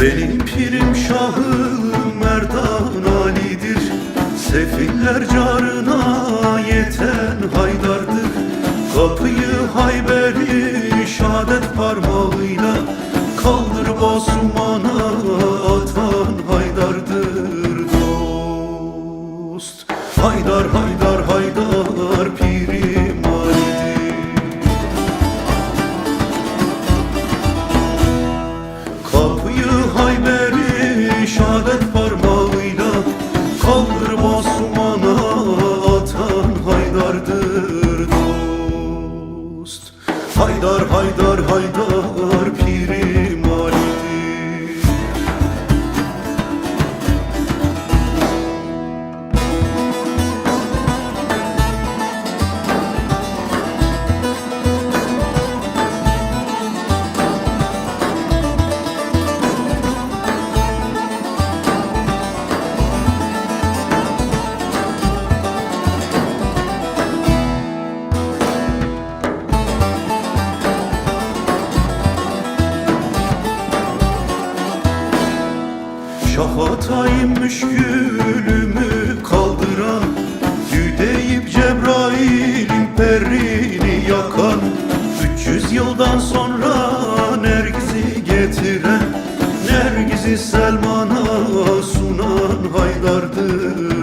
Benim pirim şahım Merdan Ali'dir. Sefiller carına yeten Haydar'dır. Kapıyı Hayber'i şadet parmağıyla Kaldır Basuman'a atan Haydar'dır dost. Haydar Haydar Haydar pirim Kaldır masumana atan haydardır dost. Haydar haydar haydar Şahatayım müşkülümü kaldıran Yüdeyip Cebrail'in perrini yakan 300 yıldan sonra Nergiz'i getiren Nergiz'i Selman'a sunan Haydar'dır